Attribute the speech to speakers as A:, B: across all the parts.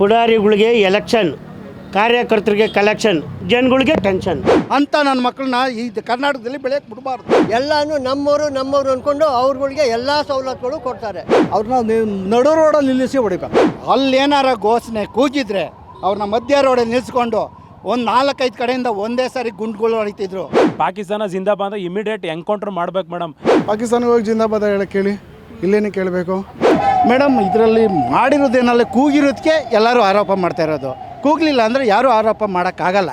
A: ಪುಡಾರಿಗಳಿಗೆ election ಕಾರ್ಯಕರ್ತರಿಗೆ collection ಜನಗಳಿಗೆ tension
B: ಅಂತ ನನ್ನ ಮಕ್ಕಳನ್ನ ಈ ಕರ್ನಾಟಕದಲ್ಲಿ ಬೆಳೆಯಕ್ಕೆ ಬಿಡಬಾರ್ದು.
C: ಎಲ್ಲಾನು ನಮ್ಮವರು ನಮ್ಮವರು ಅಂದ್ಕೊಂಡು ಅವ್ರಗಳಿಗೆ ಎಲ್ಲ ಸವಲತ್ತುಗಳು ಕೊಡ್ತಾರೆ.
B: ಅವ್ರನ್ನ ನಡು ರೋಡಲ್ಲಿ ನಿಲ್ಲಿಸಿ ಹೊಡಿಬೇಕು. ಅಲ್ಲೇನಾರ ಘೋಷಣೆ ಕೂಗಿದ್ರೆ ಅವ್ರನ್ನ ಮಧ್ಯ ರೋಡಲ್ಲಿ ನಿಲ್ಲಿಸ್ಕೊಂಡು ಒಂದು ನಾಲ್ಕೈದು ಕಡೆಯಿಂದ ಒಂದೇ ಸಾರಿ ಗುಂಡ್ಗಳು ಹೊಡಿತಿದ್ರು.
D: ಪಾಕಿಸ್ತಾನ ಜಿಂದಾಬಾದ್ ಇಮಿಡಿಯೇಟ್ ಎನ್ಕೌಂಟರ್ ಮಾಡ್ಬೇಕು ಮೇಡಮ್.
E: ಪಾಕಿಸ್ತಾನಕ್ಕೆ ಹೋಗಿ ಜಿಂದಾಬಾದ್ ಹೇಳಕ್ಕೆ ಕೇಳಿ. ಇಲ್ಲೇನೇ ಕೇಳಬೇಕು?
B: ಮೇಡಮ್, ಇದರಲ್ಲಿ ಮಾಡಿರೋದೇನಲ್ಲ ಕೂಗಿರೋದಕ್ಕೆ ಎಲ್ಲರೂ ಆರೋಪ ಮಾಡ್ತಾ ಇರೋದು. ಕೂಗಲಿಲ್ಲ ಅಂದರೆ ಯಾರೂ ಆರೋಪ ಮಾಡೋಕ್ಕಾಗಲ್ಲ.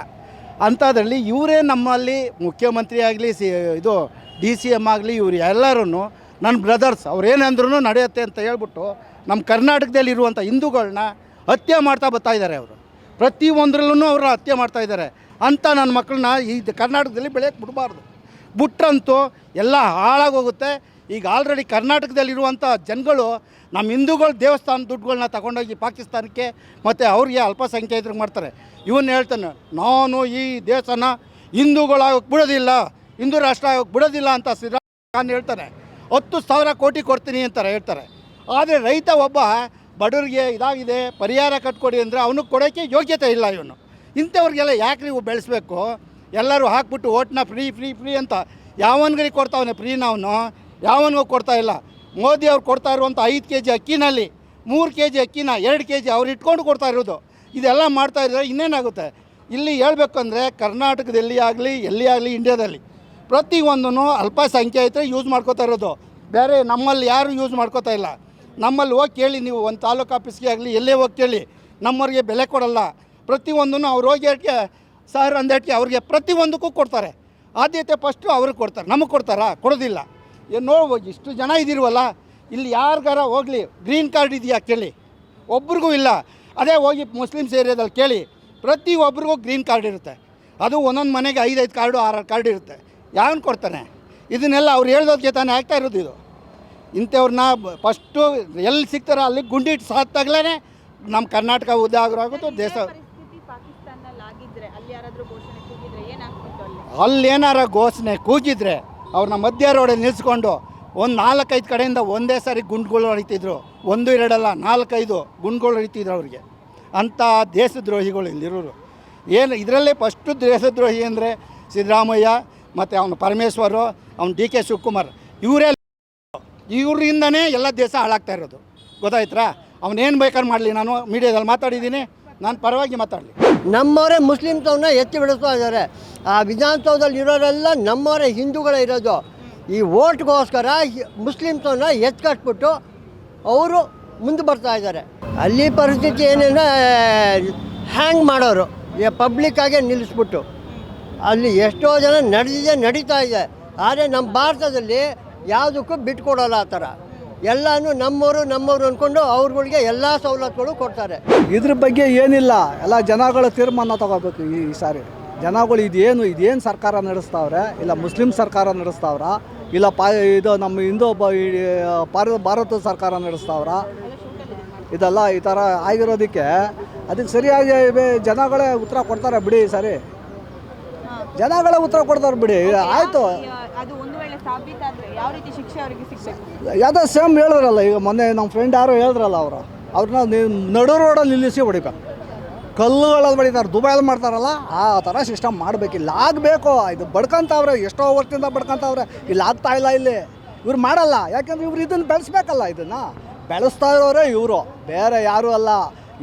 B: ಅಂಥದ್ರಲ್ಲಿ ಇವರೇ ನಮ್ಮಲ್ಲಿ ಮುಖ್ಯಮಂತ್ರಿ ಆಗಲಿ, ಸಿ, ಇದು ಡಿ ಸಿ ಎಂ ಆಗಲಿ, ಇವರು ಎಲ್ಲರೂ ನನ್ನ ಬ್ರದರ್ಸ್ ಅವ್ರೇನಂದ್ರೂ ನಡೆಯುತ್ತೆ ಅಂತ ಹೇಳ್ಬಿಟ್ಟು ನಮ್ಮ ಕರ್ನಾಟಕದಲ್ಲಿ ಇರುವಂಥ ಹಿಂದೂಗಳನ್ನ ಹತ್ಯೆ ಮಾಡ್ತಾ ಬರ್ತಾ ಇದ್ದಾರೆ ಅವರು. ಪ್ರತಿಯೊಂದರಲ್ಲೂ ಅವರು ಹತ್ಯೆ ಮಾಡ್ತಾ ಇದ್ದಾರೆ. ಅಂತ ನನ್ನ ಮಕ್ಕಳನ್ನ ಈ ಕರ್ನಾಟಕದಲ್ಲಿ ಬೆಳೆಯಕ್ಕೆ ಬಿಡಬಾರ್ದು. ಬಿಟ್ರಂತೂ ಎಲ್ಲ ಹಾಳಾಗೋಗುತ್ತೆ. ಈಗ ಆಲ್ರೆಡಿ ಕರ್ನಾಟಕದಲ್ಲಿರುವಂಥ ಜನಗಳು ನಮ್ಮ ಹಿಂದೂಗಳ ದೇವಸ್ಥಾನ ದುಡ್ಡುಗಳನ್ನ ತಗೊಂಡೋಗಿ ಪಾಕಿಸ್ತಾನಕ್ಕೆ ಮತ್ತು ಅವ್ರಿಗೆ ಅಲ್ಪಸಂಖ್ಯಾತರಿಗೆ ಮಾಡ್ತಾರೆ. ಇವನ್ನ ಹೇಳ್ತಾನೆ, ನಾನು ಈ ದೇಶನ ಹಿಂದೂಗಳಾಗೋಕ್ಕೆ ಬಿಡೋದಿಲ್ಲ, ಹಿಂದೂ ರಾಷ್ಟ್ರ ಆಗೋಕ್ಕೆ ಬಿಡೋದಿಲ್ಲ ಅಂತ ಸಿದ್ದರಾಮಯ್ಯ ಖಾನ್ ಹೇಳ್ತಾನೆ. ಹತ್ತು ಸಾವಿರ ಕೋಟಿ ಕೊಡ್ತೀನಿ ಅಂತಾರೆ, ಹೇಳ್ತಾರೆ. ಆದರೆ ರೈತ ಒಬ್ಬ ಬಡವರಿಗೆ ಇದಾಗಿದೆ, ಪರಿಹಾರ ಕಟ್ಕೊಡಿ ಅಂದರೆ ಅವನಿಗೆ ಕೊಡೋಕ್ಕೆ ಯೋಗ್ಯತೆ ಇಲ್ಲ ಇವನು. ಇಂಥವ್ರಿಗೆಲ್ಲ ಯಾಕೆ ನೀವು ಬೆಳೆಸ್ಬೇಕು? ಎಲ್ಲರೂ ಹಾಕ್ಬಿಟ್ಟು ಓಟ್ನ ಫ್ರೀ ಫ್ರೀ ಫ್ರೀ ಅಂತ ಯಾವನಗರಿಗೆ ಕೊಡ್ತಾವನೆ ಫ್ರೀನ ಅವನು? ಯಾವನಿಗೂ ಕೊಡ್ತಾ ಇಲ್ಲ. ಮೋದಿ ಅವ್ರು ಕೊಡ್ತಾ ಇರುವಂಥ ಐದು ಕೆ ಜಿ ಅಕ್ಕಿನಲ್ಲಿ ಮೂರು ಕೆ ಜಿ ಅಕ್ಕಿನ ಎರಡು ಕೆ ಜಿ ಅವ್ರು ಇಟ್ಕೊಂಡು ಕೊಡ್ತಾ ಇರೋದು. ಇದೆಲ್ಲ ಮಾಡ್ತಾ ಇದ್ದಾರೆ ಇನ್ನೇನಾಗುತ್ತೆ? ಇಲ್ಲಿ ಹೇಳ್ಬೇಕಂದ್ರೆ ಕರ್ನಾಟಕದಲ್ಲಿ ಆಗಲಿ, ಎಲ್ಲಿ ಆಗಲಿ, ಇಂಡಿಯಾದಲ್ಲಿ ಪ್ರತಿಯೊಂದೂ ಇದ್ದರೆ ಯೂಸ್ ಮಾಡ್ಕೋತಾ ಇರೋದು. ಬೇರೆ ನಮ್ಮಲ್ಲಿ ಯಾರು ಯೂಸ್ ಮಾಡ್ಕೋತಾ ಇಲ್ಲ. ನಮ್ಮಲ್ಲಿ ಹೋಗಿ ಕೇಳಿ ನೀವು ಒಂದು ತಾಲೂಕು ಆಫೀಸ್ಗೆ ಆಗಲಿ, ಎಲ್ಲೇ ಹೋಗಿ ಕೇಳಿ ನಮ್ಮವ್ರಿಗೆ ಬೆಲೆ ಕೊಡಲ್ಲ. ಪ್ರತಿಯೊಂದನ್ನು ಅವ್ರು ಹೋಗಿ ಸರ್ ಅಂದೇಟ್ಗೆ ಅವ್ರಿಗೆ ಪ್ರತಿಯೊಂದಕ್ಕೂ ಕೊಡ್ತಾರೆ. ಆದ್ಯತೆ ಫಸ್ಟು ಅವ್ರಿಗೆ ಕೊಡ್ತಾರೆ. ನಮಗೆ ಕೊಡ್ತಾರಾ? ಕೊಡೋದಿಲ್ಲ. ಏನು ನೋಡ್ಬೋದು ಇಷ್ಟು ಜನ ಇದ್ದೀರವಲ್ಲ ಇಲ್ಲಿ ಯಾರಿಗಾರ ಹೋಗಲಿ ಗ್ರೀನ್ ಕಾರ್ಡ್ ಇದೆಯಾ ಕೇಳಿ. ಒಬ್ರಿಗೂ ಇಲ್ಲ. ಅದೇ ಹೋಗಿ ಮುಸ್ಲಿಮ್ಸ್ ಏರಿಯಾದಲ್ಲಿ ಕೇಳಿ ಪ್ರತಿ ಒಬ್ರಿಗೂ ಗ್ರೀನ್ ಕಾರ್ಡ್ ಇರುತ್ತೆ. ಅದು ಒಂದೊಂದು ಮನೆಗೆ ಐದೈದು ಕಾರ್ಡು ಆರಾರು ಕಾರ್ಡ್ ಇರುತ್ತೆ. ಯಾವನು ಕೊಡ್ತಾನೆ? ಇದನ್ನೆಲ್ಲ ಅವ್ರು ಹೇಳ್ದೋದಕ್ಕೆ ತಾನೇ ಆಗ್ತಾ ಇರೋದು ಇದು. ಇಂಥವ್ರನ್ನ ಫಸ್ಟು ಎಲ್ಲಿ ಸಿಗ್ತಾರೋ ಅಲ್ಲಿ ಗುಂಡಿಟ್ಟು ಸಾತ್ತಾಗ್ಲೇ ನಮ್ಮ ಕರ್ನಾಟಕ ಉದ್ಯೋಗ ಆಗುತ್ತೋ ದೇಶ
F: ಅಲ್ಲಿ ಏನಾರ ಘೋಷಣೆ ಕೂಗಿದ್ರೆ
B: ಅವ್ರನ್ನ ಮಧ್ಯ ರೋಡಲ್ಲಿ ನಿಲ್ಲಿಸ್ಕೊಂಡು ಒಂದು ನಾಲ್ಕೈದು ಕಡೆಯಿಂದ ಒಂದೇ ಸಾರಿ ಗುಂಡ್ಗಳು ಹೊಡಿತಿದ್ರು ಒಂದು, ಎರಡಲ್ಲ, ನಾಲ್ಕೈದು ಗುಂಡ್ಗಳು ಹೊಡಿತಿದ್ರು ಅವ್ರಿಗೆ. ಅಂಥ ದೇಶದ್ರೋಹಿಗಳು ಇಲ್ಲಿರೋರು ಏನು, ಇದರಲ್ಲೇ ಫಸ್ಟು ದೇಶದ್ರೋಹಿ ಅಂದರೆ ಸಿದ್ದರಾಮಯ್ಯ, ಮತ್ತು ಅವನ ಪರಮೇಶ್ವರು, ಅವನು ಡಿ ಕೆ ಶಿವಕುಮಾರ್. ಇವರೇ ಇವರಿಂದನೇ ಎಲ್ಲ ದೇಶ ಹಾಳಾಗ್ತಾ ಇರೋದು. ಗೊತ್ತಾಯ್ತಾ ಅವನೇನು ಬೇಕಾದ್ರೆ ಮಾಡಲಿ, ನಾನು ಮೀಡಿಯಾದಲ್ಲಿ ಮಾತಾಡಿದ್ದೀನಿ. ನಾನು ಪರವಾಗಿ ಮಾತಾಡಲಿ.
C: ನಮ್ಮವರೇ ಮುಸ್ಲಿಮ್ಸವನ್ನ ಎತ್ತಿ ಬಿಡಿಸ್ತಾ ಇದ್ದಾರೆ. ಆ ವಿಧಾನಸೌಧದಲ್ಲಿ ಇರೋರೆಲ್ಲ ನಮ್ಮವರೇ ಹಿಂದೂಗಳೇ ಇರೋದು. ಈ ಓಟ್ಗೋಸ್ಕರ ಮುಸ್ಲಿಮ್ಸವನ್ನ ಎತ್ತು ಕಟ್ಬಿಟ್ಟು ಅವರು ಮುಂದೆ ಬರ್ತಾ ಇದ್ದಾರೆ. ಅಲ್ಲಿ ಪರಿಸ್ಥಿತಿ ಏನೇನ ಹ್ಯಾಂಗ್ ಮಾಡೋರು? ಪಬ್ಲಿಕ್ಕಾಗೆ ನಿಲ್ಲಿಸ್ಬಿಟ್ಟು. ಅಲ್ಲಿ ಎಷ್ಟೋ ಜನ ನಡೆದಿದೆ, ನಡೀತಾ ಇದೆ. ಆದರೆ ನಮ್ಮ ಭಾರತದಲ್ಲಿ ಯಾವುದಕ್ಕೂ ಬಿಟ್ಕೊಡೋಲ್ಲ ಆ ಥರ. ಎಲ್ಲನೂ ನಮ್ಮವರು ನಮ್ಮವರು ಅಂದ್ಕೊಂಡು ಅವ್ರಗಳಿಗೆ ಎಲ್ಲ ಸವಲತ್ತುಗಳು ಕೊಡ್ತಾರೆ.
G: ಇದ್ರ ಬಗ್ಗೆ ಏನಿಲ್ಲ ಎಲ್ಲ ಜನಗಳ ತೀರ್ಮಾನ ತಗೋಬೇಕು ಈ ಈ ಸಾರಿ. ಜನಗಳು ಇದೇನು ಇದೇನು ಸರ್ಕಾರ ನಡೆಸ್ತಾವ್ರೆ ಇಲ್ಲ ಮುಸ್ಲಿಂ ಸರ್ಕಾರ ನಡೆಸ್ತಾವ್ರ ಇಲ್ಲ ಪಾ ಇದು ನಮ್ಮ ಹಿಂದೂ ಬ ಭಾರತ ಭಾರತ ಸರ್ಕಾರ ನಡೆಸ್ತಾವ್ರ ಇದೆಲ್ಲ ಈ ಥರ ಆಗಿರೋದಕ್ಕೆ ಅದಕ್ಕೆ ಸರಿಯಾಗಿ ಬೆ- ಜನಗಳೇ ಉತ್ತರ ಕೊಡ್ತಾರೆ ಬಿಡಿ ಈ ಸಾರಿ. ಜನಗಳೇ ಉತ್ತರ ಕೊಡ್ತಾರೆ ಬಿಡಿ ಆಯಿತು.
F: ಅದು ಒಂದು ವೇಳೆ ಸಾಬೀತಾದ್ರೆ ಯಾವ ರೀತಿ ಶಿಕ್ಷೆ ಅವರಿಗೆ ಸಿಗ್ಬೇಕು?
G: ಯಾವುದೋ ಸೇಮ್ ಹೇಳಿದ್ರಲ್ಲ ಈಗ ಮೊನ್ನೆ ನಮ್ಮ ಫ್ರೆಂಡ್ ಯಾರು ಹೇಳಿದ್ರಲ್ಲ ಅವರು, ಅವ್ರನ್ನ ನೀವು ನಡು ರೋಡಲ್ಲಿ ನಿಲ್ಲಿಸಿ ಹೊಡಿಬೇಕು. ಕಲ್ಲುಗಳಲ್ಲಿ ಬಡಿತಾರೆ ದುಬೈಲಿ ಮಾಡ್ತಾರಲ್ಲ, ಆ ಥರ ಸಿಸ್ಟಮ್ ಮಾಡಬೇಕಿಲ್ಲ. ಆಗಬೇಕು, ಇದು ಬಡ್ಕೊಂತವ್ರೆ, ಎಷ್ಟೋ ವರ್ಷದಿಂದ ಬಡ್ಕೊಂತವ್ರೆ, ಇಲ್ಲಿ ಆಗ್ತಾ ಇಲ್ಲ ಇಲ್ಲಿ. ಇವ್ರು ಮಾಡಲ್ಲ, ಯಾಕಂದ್ರೆ ಇವ್ರು ಇದನ್ನು ಬೆಳೆಸ್ಬೇಕಲ್ಲ ಇದನ್ನು. ಬೆಳೆಸ್ತಾ ಇರೋರೇ ಇವರು, ಬೇರೆ ಯಾರೂ ಅಲ್ಲ.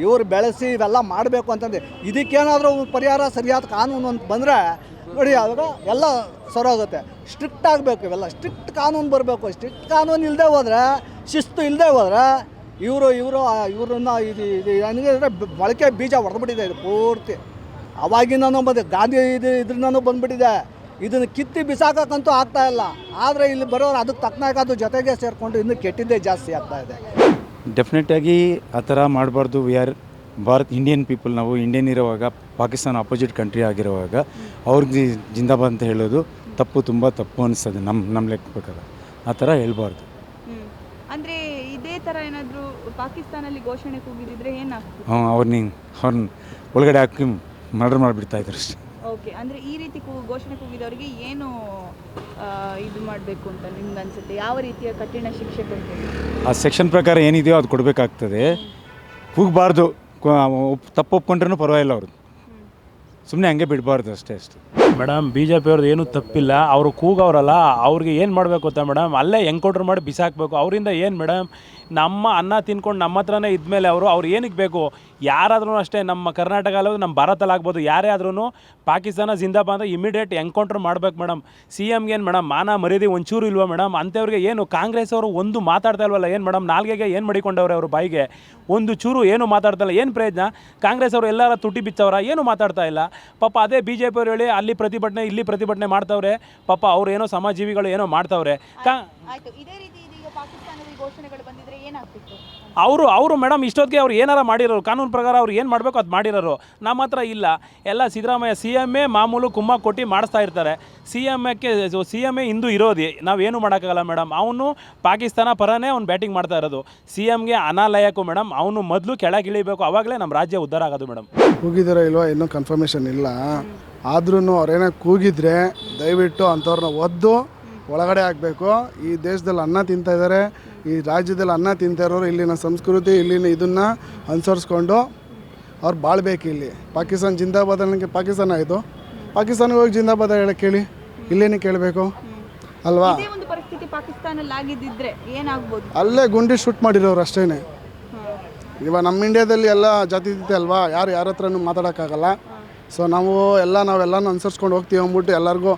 G: ಇವ್ರು ಬೆಳೆಸಿ ಇವೆಲ್ಲ ಮಾಡಬೇಕು ಅಂತಂದು. ಇದಕ್ಕೇನಾದರೂ ಪರಿಹಾರ ಸರಿಯಾದ ಕಾನೂನು ಅಂತ ಬಂದರೆ ನೋಡಿ, ಅವಾಗ ಎಲ್ಲ ಸರೋಗುತ್ತೆ. ಸ್ಟ್ರಿಕ್ಟ್ ಆಗಬೇಕು ಇವೆಲ್ಲ. ಸ್ಟ್ರಿಕ್ಟ್ ಕಾನೂನು ಬರಬೇಕು. ಸ್ಟ್ರಿಕ್ಟ್ ಕಾನೂನು ಇಲ್ಲದೆ ಹೋದರೆ, ಶಿಸ್ತು ಇಲ್ಲದೆ ಹೋದರೆ, ಇವರು ಇವರು ಇವ್ರನ್ನ ಇದು ಇದು ಮೊಳಕೆ ಬೀಜ ಹೊಡೆದ್ಬಿಟ್ಟಿದೆ ಇದು ಪೂರ್ತಿ. ಅವಾಗಿನೂ ಬಂದು ಗಾಂಧಿ ಇದು, ಇದ್ರಿಂದನೂ ಬಂದುಬಿಟ್ಟಿದೆ. ಇದನ್ನು ಕಿತ್ತಿ ಬಿಸಾಕಂತೂ ಆಗ್ತಾ ಇಲ್ಲ. ಆದರೆ ಇಲ್ಲಿ ಬರೋರು ಅದಕ್ಕೆ ತಕ್ಕನಾಗ ಅದು ಜೊತೆಗೆ ಸೇರಿಕೊಂಡು ಇನ್ನೂ ಕೆಟ್ಟಿದ್ದೇ ಜಾಸ್ತಿ ಆಗ್ತಾ ಇದೆ.
H: ಡೆಫಿನೆಟಾಗಿ ಆ ಥರ ಮಾಡಬಾರ್ದು. We are Bharat Indian people ನಾವು ಇಂಡಿಯನ್ ಇರುವಾಗ ಪಾಕಿಸ್ತಾನ ಅಪೋಸಿಟ್ ಕಂಟ್ರಿ ಆಗಿರುವಾಗ ಅವ್ರಿಗೆ ಜಿಂದಾಬಾದ್ ಅಂತ ಹೇಳೋದು ತಪ್ಪು ತುಂಬ ತಪ್ಪು ಅನಿಸ್ತದೆ ನಮ್ಮ ನಮ್ಮ ಲೆಕ್ಕ ಪ್ರಕಾರ. ಆ ಥರ ಹೇಳ್ಬಾರ್ದು.
F: ಅಂದರೆ ಇದೇ ಥರ ಏನಾದರೂ ಪಾಕಿಸ್ತಾನಲ್ಲಿ ಘೋಷಣೆ ಕೂಗಿದಿದ್ರೆ ಏನಾಗ್ತದೆ?
H: ಅವ್ನು ಅವ್ರನ್ನ ಅವ್ರನ್ನ ಒಳಗಡೆ ಹಾಕಿ ಮರ್ಡರ್ ಮಾಡಿಬಿಡ್ತಾ ಇದ್ರು ಅಷ್ಟೇ.
F: ಓಕೆ ಅಂದರೆ ಈ ರೀತಿ ಕೂ ಘೋಷಣೆ ಕೂಗಿದವರಿಗೆ ಏನು ಆ, ಇದು ಮಾಡಬೇಕು ಅಂತ ನಿಮ್ಗೆ ಅನಿಸುತ್ತೆ? ಯಾವ ರೀತಿಯ ಕಠಿಣ ಶಿಕ್ಷೆ ಕೊಡ್ತೀವಿ
H: ಆ ಸೆಕ್ಷನ್ ಪ್ರಕಾರ ಏನಿದೆಯೋ ಅದು ಕೊಡಬೇಕಾಗ್ತದೆ. ಕೂಗಬಾರ್ದು. ತಪ್ಪು ಒಪ್ಕೊಂಡ್ರೂ ಪರವಾಗಿಲ್ಲ ಅವರು ಸುಮ್ಮನೆ ಹಂಗೆ ಬಿಡಬಾರ್ದು ಅಷ್ಟೇ ಅಷ್ಟೇ.
D: ಮೇಡಮ್ ಬಿ ಜೆ ಪಿಯವ್ರದ್ದು ಏನೂ ತಪ್ಪಿಲ್ಲ. ಅವರು ಕೂಗವರಲ್ಲ ಅವ್ರಿಗೆ ಏನು ಮಾಡಬೇಕು ಗೊತ್ತಾ ಮೇಡಮ್? ಅಲ್ಲೇ ಎನ್ಕೌಂಟ್ರ್ ಮಾಡಿ ಬಿಸಾಕಬೇಕು. ಅವರಿಂದ ಏನು ಮೇಡಮ್? ನಮ್ಮ ಅನ್ನ ತಿನ್ಕೊಂಡು ನಮ್ಮ ಹತ್ರನೇ ಇದ್ಮೇಲೆ ಅವರು, ಅವ್ರು ಏನಕ್ಕೆ ಬೇಕು? ಯಾರಾದ್ರೂ ಅಷ್ಟೇ ನಮ್ಮ ಕರ್ನಾಟಕ ಅಲ್ಲೂ ನಮ್ಮ ಭಾರತಲ್ಲಿ ಆಗ್ಬೋದು. ಯಾರೇ ಆದ್ರೂ ಪಾಕಿಸ್ತಾನ ಜಿಂದಾಬಾದ್ ಅಂತ ಇಮಿಡಿಯೇಟ್ ಎನ್ಕೌಂಟ್ರ್ ಮಾಡ್ಬೇಕು ಮೇಡಮ್. ಸಿ ಎಮ್ಗೆ ಏನು ಮೇಡಮ್? ಮಾನ ಮರ್ಯಾದೆ ಒಂಚೂರು ಇಲ್ವಾ ಮೇಡಮ್? ಅಂಥವ್ರಿಗೆ ಏನು, ಕಾಂಗ್ರೆಸ್ ಅವರು ಒಂದು ಮಾತಾಡ್ತಾ ಇಲ್ವಲ್ಲ, ಏನು ಮೇಡಮ್? ನಾಲ್ಗೆಗೆ ಏನು ಮಾಡಿಕೊಂಡವ್ರೆ ಅವರು ಬಾಯಿಗೆ? ಒಂದು ಚೂರು ಏನು ಮಾತಾಡ್ತಾ ಇಲ್ಲ? ಏನು ಪ್ರಯೋಜನ? ಕಾಂಗ್ರೆಸ್ ಅವರು ಎಲ್ಲರ ತುಟಿ ಬಿಚ್ಚವರ? ಏನು ಮಾತಾಡ್ತಾ ಇಲ್ಲ? ಪಾಪ ಅದೇ ಬಿ ಜೆ ಹೇಳಿ ಅಲ್ಲಿ ಪ್ರತಿಭಟನೆ, ಇಲ್ಲಿ ಪ್ರತಿಭಟನೆ ಮಾಡ್ತಾವ್ರೆ. ಪಾಪ ಅವ್ರು ಏನೋ ಸಮಾಜೀವಿಗಳು ಏನೋ ಮಾಡ್ತಾವ್ರೆ. ಕಾ
F: ಆಯ್ತು. ಇದೇ ರೀತಿ ಇದೀಗ ಪಾಕಿಸ್ತಾನದ ಘೋಷಣೆಗಳು ಬಂದಿದ್ರೆ ಏನಾಗ್ತಿತ್ತು?
D: ಅವರು ಅವರು ಮೇಡಮ್ ಇಷ್ಟೊತ್ತಿಗೆ ಅವ್ರು ಏನಾರ ಮಾಡಿರೋರು, ಕಾನೂನು ಪ್ರಕಾರ ಅವ್ರು ಏನು ಮಾಡಬೇಕು ಅದು ಮಾಡಿರೋರು, ನಮ್ಮ ಹತ್ರ ಇಲ್ಲ. ಎಲ್ಲ ಸಿದ್ದರಾಮಯ್ಯ ಸಿ ಎಂ ಎ ಮಾಮೂಲು ಕುಮ್ಮ ಕೊಟ್ಟು ಮಾಡಿಸ್ತಾ ಇರ್ತಾರೆ. ಸಿ ಎಂ ಎಕ್ಕೆ ಸಿ ಎಂ ಎ ಹಿಂದೂ ಇರೋದು ನಾವೇನು ಮಾಡೋಕ್ಕಾಗಲ್ಲ ಮೇಡಮ್. ಅವನು ಪಾಕಿಸ್ತಾನ ಪರನೇ ಅವ್ನು ಬ್ಯಾಟಿಂಗ್ ಮಾಡ್ತಾ ಇರೋದು. ಸಿ ಎಮ್ಗೆ ಅನಾಲಯಕ್ಕೂ ಮೇಡಮ್, ಅವನು ಮೊದಲು ಕೆಳಗಿಳಿಬೇಕು ಅವಾಗಲೇ ನಮ್ಮ ರಾಜ್ಯ ಉದ್ಧಾರ ಆಗೋದು ಮೇಡಮ್.
E: ಕೂಗಿದಾರೋ ಇಲ್ವಾ ಇನ್ನೂ ಕನ್ಫರ್ಮೇಷನ್ ಇಲ್ಲ. ಆದ್ರೂ ಅವ್ರೇನೋ ಕೂಗಿದ್ರೆ ದಯವಿಟ್ಟು ಅಂಥವ್ರನ್ನ ಒದ್ದು ಒಳಗಡೆ ಆಗಬೇಕು ಈ ದೇಶದಲ್ಲಿ ಅನ್ನ ತಿಂತಾ ಇದ್ದಾರೆ ಈ ರಾಜ್ಯದಲ್ಲಿ ಅನ್ನ ತಿಂತಾ ಇರೋರು ಇಲ್ಲಿನ ಸಂಸ್ಕೃತಿ ಇಲ್ಲಿನ ಇದನ್ನು ಅನುಸರಿಸ್ಕೊಂಡು ಅವ್ರು ಬಾಳ್ಬೇಕು ಇಲ್ಲಿ. ಪಾಕಿಸ್ತಾನ ಜಿಂದಾಬಾದ್ ಅನ್ನೋಕ್ಕೆ ಪಾಕಿಸ್ತಾನ ಆಯಿತು. ಪಾಕಿಸ್ತಾನಿಗೆ ಹೋಗಿ ಜಿಂದಾಬಾದ್ ಹೇಳಕ್ಕೆ ಕೇಳಿ. ಇಲ್ಲೇನೇ ಕೇಳಬೇಕು. ಅಲ್ವಾ? ಅಲ್ಲೇ ಗುಂಡಿ ಶೂಟ್ ಮಾಡಿರೋರು ಅಷ್ಟೇ ಇವಾಗ ನಮ್ಮ ಇಂಡಿಯಾದಲ್ಲಿ ಎಲ್ಲ ಜಾತಿ ಅಲ್ವಾ? ಯಾರು ಯಾರ ಹತ್ರನೂ ಮಾತಾಡೋಕ್ಕಾಗಲ್ಲ. ಸೊ ನಾವು ಎಲ್ಲ ನಾವೆಲ್ಲನೂ ಅನುಸರಿಸ್ಕೊಂಡು ಹೋಗ್ತೀವಿ ಅಂದ್ಬಿಟ್ಟು ಎಲ್ಲರಿಗೂ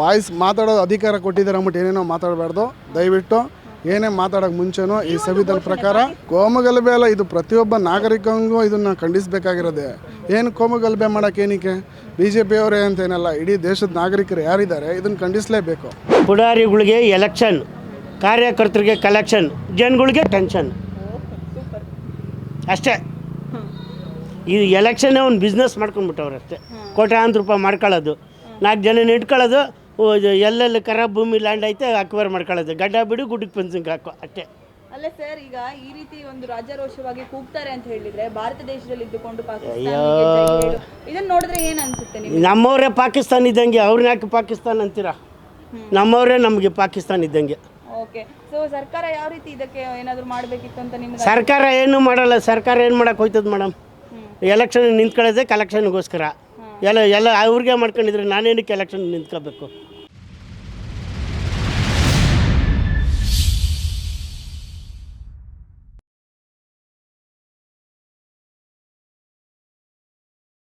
E: ವಾಯ್ಸ್ ಮಾತಾಡೋ ಅಧಿಕಾರ ಕೊಟ್ಟಿದ್ದಾರೆ ಅಂದ್ಬಿಟ್ಟು ಏನೇನೋ ಮಾತಾಡಬಾರ್ದು. ದಯವಿಟ್ಟು ಏನೇ ಮಾತಾಡೋಕೆ ಮುಂಚೆನೂ ಈ ಸಂವಿಧಾನ ಪ್ರಕಾರ ಕೋಮಗಲಭೆ ಅಲ್ಲ ಇದು ಪ್ರತಿಯೊಬ್ಬ ನಾಗರಿಕಂಗೂ ಇದನ್ನು ಖಂಡಿಸಬೇಕಾಗಿರೋದೆ. ಏನು ಕೋಮಗಲಭೆ ಮಾಡಕ್ಕೆ ಏನಕ್ಕೆ ಬಿ ಜೆ ಪಿಯವರೇ ಅಂತೇನಲ್ಲ ಇಡೀ ದೇಶದ ನಾಗರಿಕರು ಯಾರಿದ್ದಾರೆ ಇದನ್ನು ಖಂಡಿಸಲೇಬೇಕು.
A: ಪುಡಾರಿಗಳಿಗೆ ಎಲೆಕ್ಷನ್ ಕಾರ್ಯಕರ್ತರಿಗೆ ಕಲೆಕ್ಷನ್ ಜನಗಳಿಗೆ ಟೆನ್ಷನ್. ಅಷ್ಟೇ. ಈ ಎಲೆಕ್ಷನ್ನೇ ಒಂದು ಬಿಸ್ನೆಸ್ ಮಾಡ್ಕೊಂಡ್ಬಿಟ್ಟವ್ರು ಅಷ್ಟೇ ಕೋಟ್ಯಾಂತರ ರೂಪಾಯಿ ಮಾಡ್ಕೊಳ್ಳೋದು ನಾಲ್ಕು ಜನ ಇಟ್ಕೊಳ್ಳೋದು ಎಲ್ಲೆಲ್ಲಿ ಕರ ಭೂಮಿ ಲ್ಯಾಂಡ್ ಐತೆ ಅಕ್ವೈರ್ ಮಾಡ್ಕೊಳ್ಳೋದು. ಗಡ್ಡ ಬಿಡು ಗುಡ್ಡಕ್ಕೆ ಪೆನ್ಸಿಂಗ್ ಹಾಕೋ ಅಷ್ಟೇ.
F: ಅಲ್ಲ ಸರ್ ಈಗ ಈ ರೀತಿ ಒಂದು ರಾಜಾರೋಷವಾಗಿ ಕೂಗ್ತಾರೆ ಅಂತ ಹೇಳಿದ್ರೆ ಭಾರತ ದೇಶದಲ್ಲಿ ಇದ್ದುಕೊಂಡು ಇದನ್ನ ನೋಡಿದ್ರೆ ಏನ್ ಅನ್ಸುತ್ತೆ ನಿಮ್ಗೆ?
A: ನಮ್ಮವರೇ ಪಾಕಿಸ್ತಾನ ಇದ್ದಂಗೆ ಅವ್ರನ್ನ ಯಾಕೆ ಪಾಕಿಸ್ತಾನ ಅಂತೀರಾ? ನಮ್ಮವರೇ ನಮಗೆ ಪಾಕಿಸ್ತಾನ ಇದ್ದಂಗೆ.
F: ಓಕೆ. ಸೊ ಸರ್ಕಾರ ಯಾವ ರೀತಿ ಇದಕ್ಕೆ ಏನಾದರೂ ಮಾಡ್ಬೇಕಿತ್ತು ಅಂತ ನಿಮ್ಗೆ
A: ಸರ್ಕಾರ ಏನು ಮಾಡಲ್ಲ ಸರ್ಕಾರ ಏನು ಮಾಡಕ್ಕೆ ಹೋಯ್ತದ ಮೇಡಮ್ ಎಲೆಕ್ಷನ್ ನಿಂತ್ಕೊಳ್ಳೋದೇ ಕಲೆಕ್ಷನ್ಗೋಸ್ಕರ ಎಲ್ಲ ಎಲ್ಲ ಅವ್ರಿಗೆ ಮಾಡ್ಕೊಂಡಿದ್ರೆ ನಾನೇನಕ್ಕೆ ಎಲೆಕ್ಷನ್ ನಿಂತ್ಕೋಬೇಕು?